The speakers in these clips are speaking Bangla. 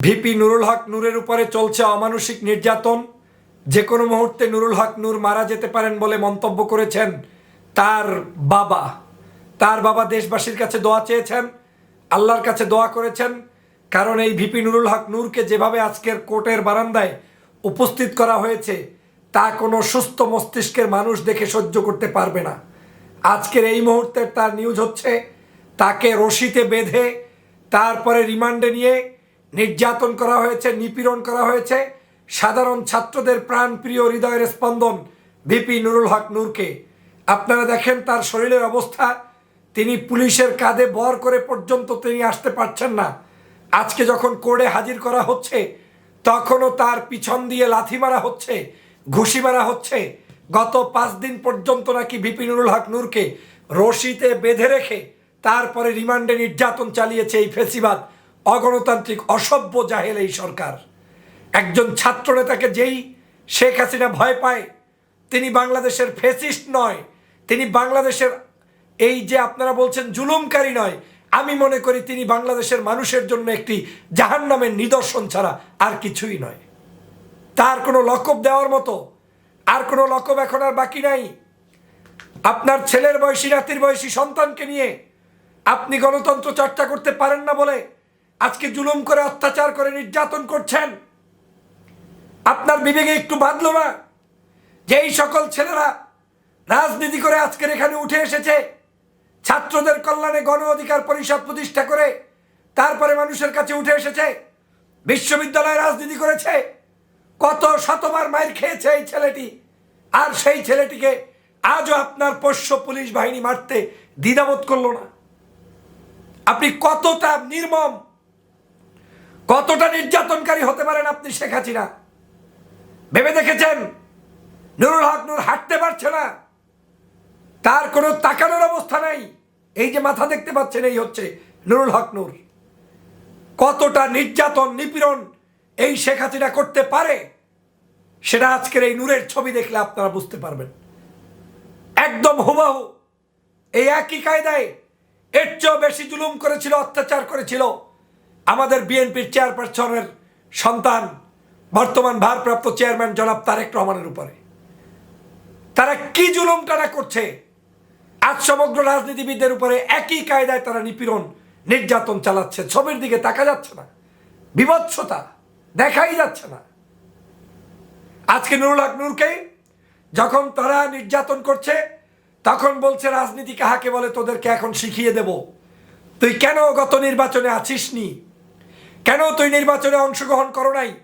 ভিপি নুরুল হক নূরের উপরে চলছে অমানসিক নির্যাতন। যে কোনো মুহূর্তে নুরুল হক নূর মারা যেতে পারেন বলে মন্তব্য করেছেন তার বাবা। তার বাবা দেশবাসীর কাছে দোয়া চেয়েছেন, আল্লাহর কাছে দোয়া করেছেন, কারণ এই ভিপি নুরুল হক নূরকে যেভাবে আজকের কোর্টের বারান্দায় উপস্থিত করা হয়েছে, তা কোনো সুস্থ মস্তিষ্কের মানুষ দেখে সহ্য করতে পারবে না। আজকের এই মুহূর্তের তার নিউজ হচ্ছে, তাকে রশিতে বেঁধে তারপরে রিমান্ডে নিয়ে নির্যাতন করা হয়েছে, নিপীড়ন করা হয়েছে। সাধারণ ছাত্রদের প্রাণ প্রিয় হৃদয়ের স্পন্দন ভিপি নুরুল হক নূরকে। আপনারা দেখেন তার শরীরের অবস্থা। তিনি পুলিশের কাঁধে বর করে পর্যন্ত তিনি আসতে পারছেন না। আজকে যখন কোর্টে হাজির করা হচ্ছে, তখনও তার পিছন দিয়ে লাথি মারা হচ্ছে, ঘুষি মারা হচ্ছে। গত পাঁচ দিন পর্যন্ত নাকি বিপিনুরুল হক নূরকে রশিতে বেঁধে রেখে তারপরে রিমান্ডে নির্যাতন চালিয়েছে এই ফেসিবাদ। অগণতান্ত্রিক, অসভ্য জাহেল এই সরকার। একজন ছাত্র নেতাকে যেই শেখ হাসিনা ভয় পায়, তিনি বাংলাদেশের ফেসিস্ট নয়, তিনি বাংলাদেশের এই যে আপনারা বলছেন জুলুমকারী নয়, আমি মনে করি তিনি বাংলাদেশের মানুষের জন্য একটি জাহান্নামের নিদর্শন ছাড়া আর কিছুই নয়। তার কোনো লকব দেওয়ার মতো আর কোনো লকব এখন আর বাকি নাই। আপনার ছেলের বয়সী, নাতির বয়সী সন্তানকে নিয়ে আপনি গণতন্ত্র চর্চা করতে পারেন না বলে আজকে জুলুম করে অত্যাচার করে নির্যাতন করছেন। আপনার বিবেকে একটু বাঁধলো না যে এই সকল ছেলেরা রাজনীতি করে আজকের এখানে উঠে এসেছে। ছাত্রদের কল্যাণে গণ অধিকার পরিষদ প্রতিষ্ঠা করে তারপরে মানুষের কাছে উঠে এসেছে। বিশ্ববিদ্যালয়ে রাজনীতি করেছে। কত শতবার মাইর খেয়েছে এই ছেলেটি। আর সেই ছেলেটিকে আজও আপনার পোষ্য পুলিশ বাহিনী মারতে দ্বিধাবোধ করল না। আপনি কতটা নির্মম কতটা নির্যাতনকারী হতে পারেন আপনি শেখ হাসিনা? ভেবে দেখেছেন? নুরুল হক নূর হাঁটতে পারছে না। তার কোনো তাকানোর অবস্থা নাই। এই যে মাথা দেখতে পাচ্ছেন, এই হচ্ছে নুরুল হক নূর। কতটা নির্যাতন, নিপীড়ন এই শেখ হাসিনা করতে পারে, সেটা আজকের এই নূরের ছবি দেখলে আপনারা বুঝতে পারবেন। একদম হুবাহু। এই একই কায়দায় এর চেয়েও বেশি জুলুম করেছিল, অত্যাচার করেছিল। আমাদের বিএনপির চেয়ারপারসনের সন্তান, বর্তমান ভারপ্রাপ্ত চেয়ারম্যান জনাব তারেক রহমানের উপরে। তারা কি জুলুম তারা করছে? আজ সমগ্র রাজনীতিবিদদের উপরে একই কায়দায় তারা নিপীড়ন, নির্যাতন চালাচ্ছে। ছবির দিকে তাকা যাচ্ছে না। বিভৎসতা দেখাই যাচ্ছে না। আজকে নুরুল হক নূরকে যখন তারা নির্যাতন করছে, তখন বলছে, রাজনীতি কাহাকে বলে? তোদেরকে এখন শিখিয়ে দেব। তুই কেন গত নির্বাচনে আছিস নি কেন তুই নির্বাচনে অংশগ্রহণ করো নাই?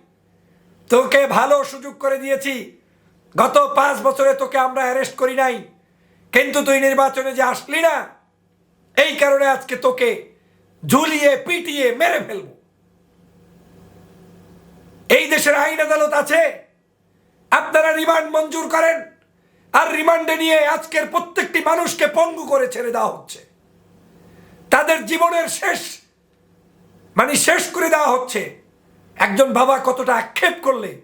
তোকে ভালো সুযোগ করে দিয়েছি। গত পাঁচ বছরে তোকে আমরা অ্যারেস্ট করি নাই। কিন্তু তুই নির্বাচনে যে আসলি না, এই কারণে আজকে তোকে ঝুলিয়ে, পিটিয়ে মেরে ফেলব। এই দেশের আইন আদালত আছে। আপনারা রিমান্ড মঞ্জুর করেন। আর রিমান্ডে নিয়ে আজকের প্রত্যেকটি মানুষকে পঙ্গু করে ছেড়ে দেওয়া হচ্ছে। তাদের জীবনের শেষ মানে শেষ করে দেওয়া হচ্ছে। একজন বাবা কতটা আক্ষেপ করলে,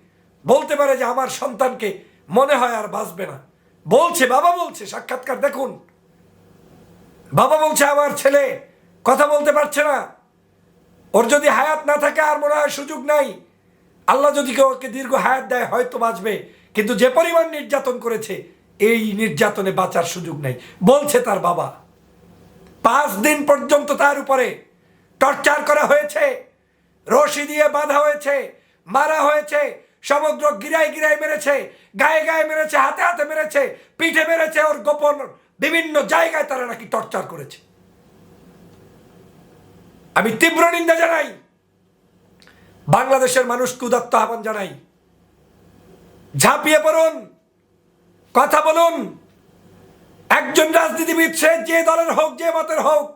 বলতে পারে যে আমার সন্তানকে মনে হয় আর বাঁচবে না। বলছে, বাবা বলছে, সাক্ষাৎকার দেখুন। বাবা বলছে, আমার ছেলে কথা বলতে পারছে না। ওর যদি হায়াত না থাকে, আর মনে হয় সুযোগ নাই। আল্লাহ যদি কেউ ওকে দীর্ঘ হায়াত দেয়, হয়তো বাঁচবে। কিন্তু যে পরিমাণ নির্যাতন করেছে, এই নির্যাতনে বাঁচার সুযোগ নেই। বলছে তার বাবা, পাঁচ দিন পর্যন্ত তার উপরে টর্চার করা হয়েছে, রশি দিয়ে বাঁধা হয়েছে, মারা হয়েছে, সমুদ্র গিরায় গিরায় মেরেছে, গায়ে গায়ে মেরেছে, হাতে হাতে মেরেছে, পিঠে মেরেছে ওর গোপন বিভিন্ন জায়গায় তারা নাকি টর্চার করেছে। আমি তীব্র নিন্দা জানাই, বাংলাদেশের মানুষকে উদাত্ত আহ্বান জানাই। ঝাঁপিয়ে পড়ুন, কথা বলুন, একজন রাজনীতিবিদ সে যে দলের হোক, যে মতের হোক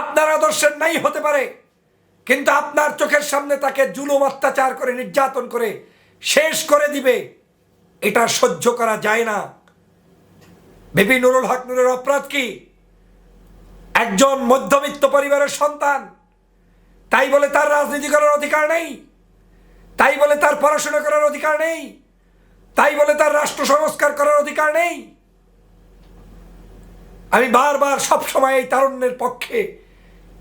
আপনার আদর্শের নাই হতে পারে, কিন্তু আপনার চোখের সামনে তাকে জুলুম, অত্যাচার করে, নির্যাতন করে শেষ করে দিবে, এটা সহ্য করা যায় না। বিপি নুরুল হক নুরের অপরাধ কি? একজন মধ্যবিত্ত পরিবারের সন্তান, তাই বলে তার রাজনীতি করার অধিকার নেই, তাই বলে তার পড়াশোনা করার অধিকার নেই, তাই বলে তার রাষ্ট্র সংস্কার করার অধিকার নেই। আমি বারবার সব সময় এই তারুণ্যের পক্ষে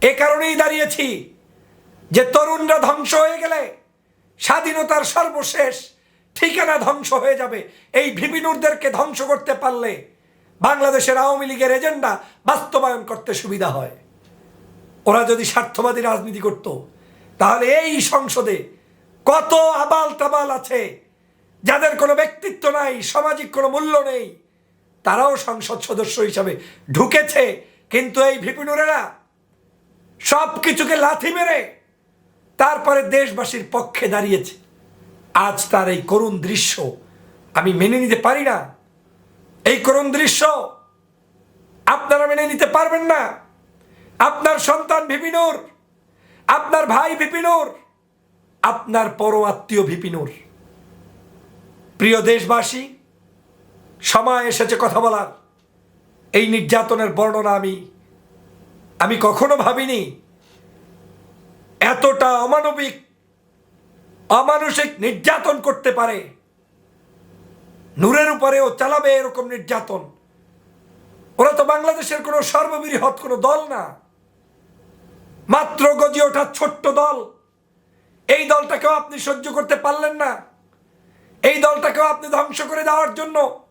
এ কারণেই দাঁড়িয়েছি যে তরুণরা ধ্বংস হয়ে গেলে স্বাধীনতার সর্বশেষ ঠিকানা ধ্বংস হয়ে যাবে। এই ভিপিনুরদেরকে ধ্বংস করতে পারলে বাংলাদেশের আওয়ামী লীগের এজেন্ডা বাস্তবায়ন করতে সুবিধা হয়। ওরা যদি স্বার্থবাদী রাজনীতি করত, তাহলে এই সংসদে কত আবাল তাবাল আছে, যাদের কোনো ব্যক্তিত্ব নাই, সামাজিক কোনো মূল্য নেই, তারাও সংসদ সদস্য হিসাবে ঢুকেছে। কিন্তু এই ভিপিনুরেরা সব কিছুকে লাথি মেরে তারপরে দেশবাসীর পক্ষে দাঁড়িয়েছে। আজ তার এই করুণ দৃশ্য আমি মেনে নিতে পারি না। এই করুণ দৃশ্য আপনারা মেনে নিতে পারবেন না। আপনার সন্তান ভিপিনুর আপনার ভাই ভিপিনুর আপনার পর আত্মীয় ভিপিনুর প্রিয় দেশবাসী, সময় এসেছে কথা বলার। এই নির্যাতনের বর্ণনা আমি আমি কখনো ভাবিনি এতটা অমানবিক অমানসিক নির্যাতন করতে পারে। নূরের উপরেও চালাবে এরকম নির্যাতন। ওরা তো বাংলাদেশের কোনো সর্ববৃহৎ কোনো দল না। মাত্র গজি ওঠা ছোট্ট দল। এই দলটাকেও আপনি সহ্য করতে পারলেন না। এই দলটাকেও আপনি ধ্বংস করে দেওয়ার জন্য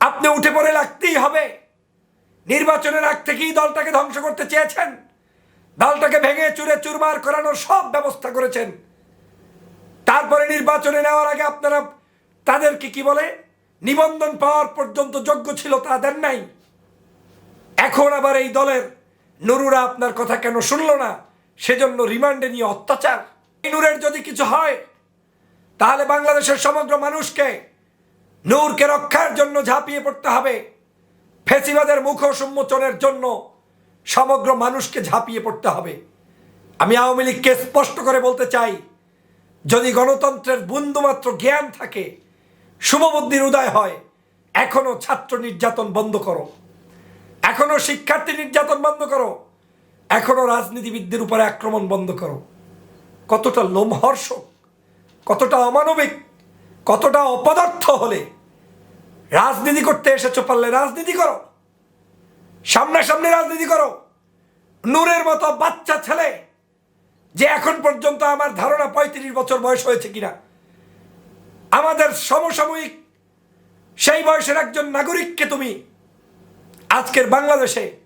আপনি উঠে পড়ে লাগতেই হবে। নির্বাচনের আগ থেকেই দলটাকে ধ্বংস করতে চেয়েছেন। দলটাকে ভেঙে চুরে চুরমার করানোর সব ব্যবস্থা করেছেন। তারপরে নির্বাচনে নেওয়ার আগে আপনারা তাদেরকে কি বলে? নিবন্ধন পাওয়ার পর্যন্ত যোগ্য ছিল তাদের নাই। এখন আবার এই দলের নুরুরা আপনার কথা কেন শুনল না? সেজন্য রিমান্ডে নিয়ে অত্যাচার। নূরের যদি কিছু হয়, তাহলে বাংলাদেশের সমগ্র মানুষকে নূরকে রক্ষার জন্য ঝাঁপিয়ে পড়তে হবে। ফেসিবাদের মুখ সম্মোচনের জন্য সমগ্র মানুষকে ঝাঁপিয়ে পড়তে হবে। আমি আওয়ামী লীগকে স্পষ্ট করে বলতে চাই, যদি গণতন্ত্রের বিন্দুমাত্র জ্ঞান থাকে, শুভবুদ্ধির উদয় হয় এখনও ছাত্র নির্যাতন বন্ধ করো। এখনও শিক্ষার্থী নির্যাতন বন্ধ করো। এখনও রাজনীতিবিদদের উপরে আক্রমণ বন্ধ করো। কতটা লোমহর্ষক, কতটা অমানবিক, কতটা অপদার্থ হলে রাজনীতি করতে এসেছ পারলে রাজনীতি করো। সামনাসামনি রাজনীতি করো। নূরের মতো বাচ্চা ছেলে যে এখন পর্যন্ত আমার ধারণা পঁয়ত্রিশ বছর বয়স হয়েছে কিনা। আমাদের সমসাময়িক সেই বয়সের একজন নাগরিককে তুমি আজকের বাংলাদেশে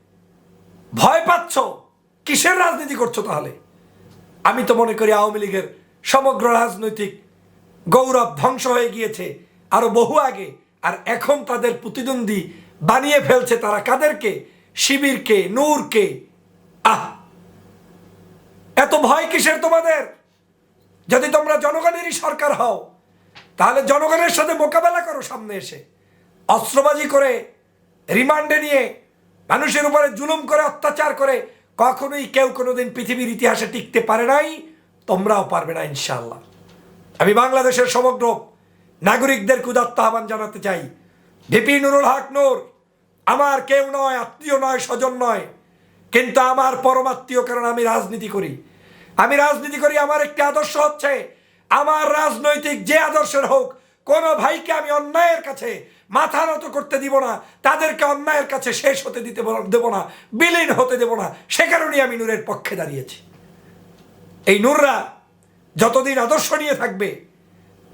ভয় পাচ্ছ? কিসের রাজনীতি করছ তাহলে? আমি তো মনে করি আওয়ামী লীগের সমগ্র রাজনৈতিক গৌরব ধ্বংস হয়ে গিয়েছে আরও বহু আগে। আর এখন তাদের প্রতিদ্বন্দ্বী বানিয়ে ফেলছে তারা কাদেরকে? শিবিরকে, নূরকে? আহ! এত ভয় কিসের তোমাদের? যদি তোমরা জনগণেরই সরকার হও, তাহলে জনগণের সাথে মোকাবেলা করো সামনে এসে। অস্ত্রবাজি করে, রিমান্ডে নিয়ে, মানুষের উপরে জুলুম করে, অত্যাচার করে, কখনোই কেউ কোনোদিন পৃথিবীর ইতিহাসে টিকতে পারে নাই, তোমরাও পারবে না ইনশাল্লাহ আমি বাংলাদেশের সমগ্র নাগরিকদের উদাত্ত আহ্বান জানাতে চাই। ভিপি নুরুল হক নূর, আমার কেউ নয়, আত্মীয় নয়, স্বজন নয়, কিন্তু আমার পরমাত্মীয় কারণ আমি রাজনীতি করি। আমি রাজনীতি করি, আমার একটি আদর্শ হচ্ছে, আমার রাজনৈতিক যে আদর্শের হোক, কোন ভাইকে আমি অন্যায়ের কাছে মাথা নত করতে দিব না, তাদেরকে অন্যায়ের কাছে শেষ হতে দিতে দেব না, বিলীন হতে দেব না, সে কারণেই আমি নূরের পক্ষে দাঁড়িয়েছি। এই নূররা যতদিন আদর্শ নিয়ে থাকবে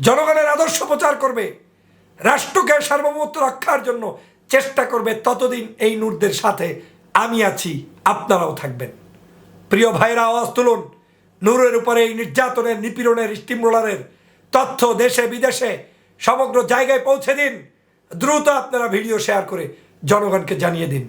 জনগণের আদর্শ প্রচার করবে, রাষ্ট্রকে সার্বভৌমত্ব রক্ষার জন্য চেষ্টা করবে, ততদিন এই নূরদের সাথে আমি আছি, আপনারাও থাকবেন। প্রিয় ভাইরা, আওয়াজ তুলুন। নূরের উপরে এই নির্যাতনের, নিপীড়নের, স্টিমরোলারের তথ্য দেশে, বিদেশে, সমগ্র জায়গায় পৌঁছে দিন। দ্রুত আপনারা ভিডিও শেয়ার করে জনগণকে জানিয়ে দিন।